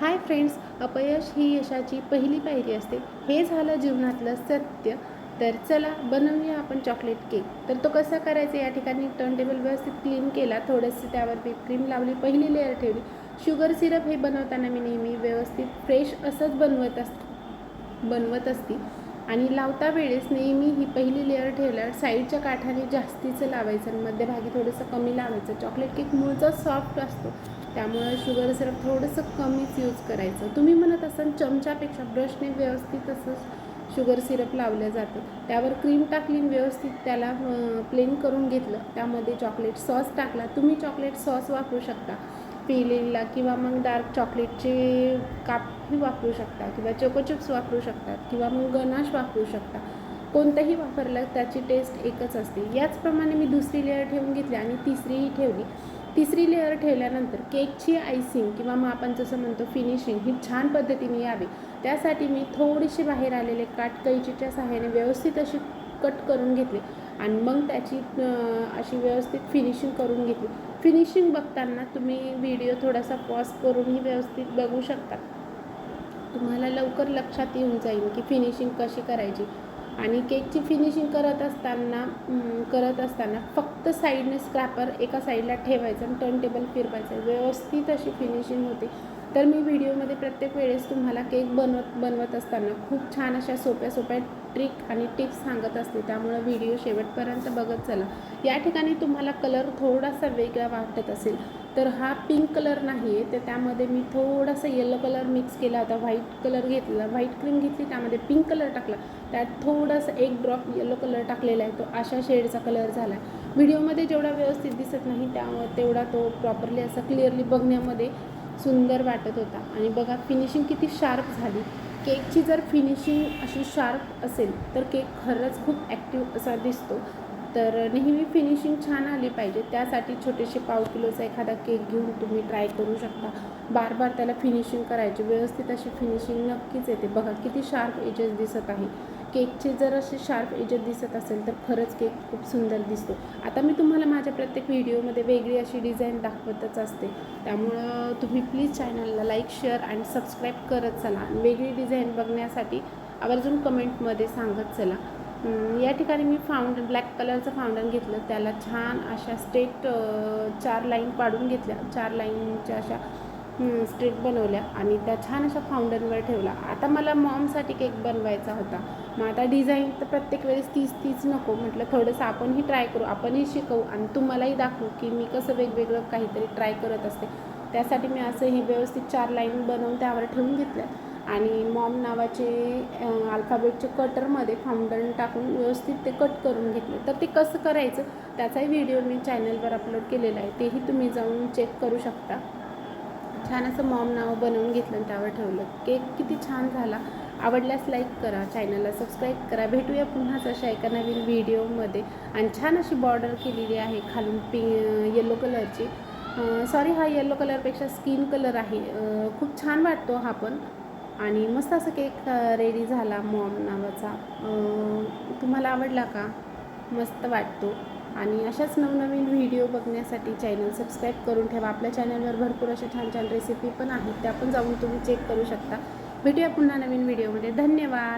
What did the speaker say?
Hi friends अपयश ही यशाची पहिली पायरी असते. हे झालं जीवनातलं सत्य. तर चला बनवूया आपण चॉकलेट केक तर तो कसा करायचा? या ठिकाणी टर्न टेबल व्यवस्थित क्लीन केला. थोडंसं त्यावर व्हिप क्रीम लावली पहिली लेअर ठेवली. शुगर सिरप हे बनवताना मी नेहमी व्यवस्थित फ्रेश असंच बनवत अस बनवत असती. आणि लावता वेळेस नेहमी ही पहिली लेअर ठेवल्यावर साईडच्या काठाने जास्तीचं लावायचं आणि मध्यभागी थोडंसं कमी लावायचं. चॉकलेट केक मूळचा सॉफ्ट असतो. त्यामुळं शुगर सिरप थोडंसं कमीच यूज करायचं. तुम्ही म्हणत असाल चमच्यापेक्षा ब्रशने व्यवस्थित असं शुगर सिरप लावलं जातं. त्यावर क्रीम टाकली आणि व्यवस्थित त्याला प्लेन करून घेतलं. त्यामध्ये चॉकलेट सॉस टाकला. तुम्ही चॉकलेट सॉस वापरू शकता. पिलेला किंवा मग डार्क चॉकलेटचे कापही वापरू शकता किंवा चोकोचिप्स वापरू शकतात किंवा मग गनाश वापरू शकता. कोणतंही वापरलं त्याची टेस्ट एकच असते. याचप्रमाणे मी दुसरी लेअर ठेवून घेतली आणि तिसरीही ठेवली. तिसरी लेअर ठेवल्यानंतर केकची आयसिंग किंवा मग आपण जसं म्हणतो फिनिशिंग ही छान पद्धतीने यावी. त्यासाठी मी थोडीशी बाहेर आलेले काट कैचीच्या सहाय्याने व्यवस्थित अशी कट करून घेतली आणि मग त्याची अशी व्यवस्थित फिनिशिंग करून घेतली. फिनिशिंग बघताना तुम्ही व्हिडिओ थोडासा पॉज करूनही व्यवस्थित बघू शकता. तुम्हाला लवकर लक्षात येऊन जाईल की फिनिशिंग कशी करायची. आणि केकची फिनिशिंग करत असताना करत असताना फक्त साईडने स्क्रॅपर एका साईडला ठेवायचं आणि टर्न टेबल फिरवायचं. व्यवस्थित अशी फिनिशिंग होते. तर मी व्हिडिओमध्ये प्रत्येक वेळेस तुम्हाला केक बनवत बनवत असताना खूप छान अशा सोप्या सोप्या ट्रिक आणि टिप्स सांगत असते. त्यामुळं व्हिडिओ शेवटपर्यंत बघत चला. या ठिकाणी तुम्हाला कलर थोडासा वेगळा वाटत असेल तर हा पिंक कलर नाही आहे तर त्यामध्ये मी थोडासा येलो कलर मिक्स केला होता व्हाईट कलर घेतला व्हाईट क्रीम घेतली त्यामध्ये पिंक कलर टाकला. त्यात थोडासा एक ड्रॉप येलो कलर टाकलेला आहे तो अशा शेडचा कलर झाला आहे व्हिडिओमध्ये जेवढा व्यवस्थित दिसत नाही त्यामुळे तेवढा तो प्रॉपरली असा क्लिअरली बघण्यामध्ये सुंदर वाटत होता. आणि बघा फिनिशिंग किती शार्प झाली. केकची जर फिनिशिंग अशी शार्प असेल तर केक खरंच खूप ॲक्टिव्ह असा दिसतो. तर नेहमी फिनिशिंग छान आली पाहिजे. त्यासाठी छोटेसे पाव किलोचा एखादा केक घेऊन तुम्ही ट्राय करू शकता. बार बार त्याला फिनिशिंग करायची. व्यवस्थित अशी फिनिशिंग नक्कीच येते. बघा किती शार्प एजेस दिसत आहे. केकचे जर असे शार्प एजेस दिसत असेल तर खरंच केक खूप सुंदर दिसतो. आता मी तुम्हाला माझ्या प्रत्येक व्हिडिओमध्ये वेगळी अशी डिझाईन दाखवतच असते. त्यामुळं तुम्ही प्लीज चॅनलला लाईक शेअर अँड सबस्क्राईब करत चला. आणि वेगळी डिझाईन बघण्यासाठी आवर्जून कमेंटमध्ये सांगत चला. या ठिकाणी मी फाउंडन ब्लॅक कलरचं फाउंडन घेतलं. त्याला छान अशा स्ट्रेट चार लाईन पाडून घेतल्या. चार लाईनच्या अशा स्ट्रेट बनवल्या आणि त्या छान अशा फाउंडनवर ठेवला. आता मला मॉमसाठी केक बनवायचा होता. मग आता डिझाईन तर प्रत्येक वेळेस तीच तीच नको. म्हटलं थोडंसं आपणही ट्राय करू आपणही शिकवू आणि तुम्हालाही दाखवू की मी कसं वेगवेगळं काहीतरी ट्राय करत असते. त्यासाठी मी असं ही व्यवस्थित चार लाईन बनवून त्यावर ठेवून घेतल्या. आणि मॉम नावाचे अल्फाबेटचे कटरमध्ये फाउंडन टाकून व्यवस्थित ते कट करून घेतले. तर ते कसं करायचं त्याचाही व्हिडिओ मी चॅनलवर अपलोड केलेला आहे. तेही तुम्ही जाऊन चेक करू शकता. छान असं मॉम नाव बनवून घेतलं आणि त्यावर ठेवलं. केक किती छान झाला. आवडल्यास लाईक करा चॅनलला सबस्क्राईब करा. भेटूया पुन्हाच अशा एका नवीन व्हिडिओमध्ये. आणि छान अशी बॉर्डर केलेली आहे खालून पिंक येलो कलरची सॉरी हा येलो कलरपेक्षा स्किन कलर आहे. खूप छान वाटतो हा पण. आणि मस्त असं केक रेडी झाला मॉम नावाचा. तुम्हाला आवडला का? मस्त वाटतो. आणि अशाच नवनवीन व्हिडिओ बघण्यासाठी चॅनल सबस्क्राईब करून ठेवा. आपल्या चॅनलवर भरपूर अशा छान छान रेसिपी पण आहेत. त्या पण जाऊन तुम्ही चेक करू शकता. भेटूया पुन्हा नवीन व्हिडिओमध्ये धन्यवाद!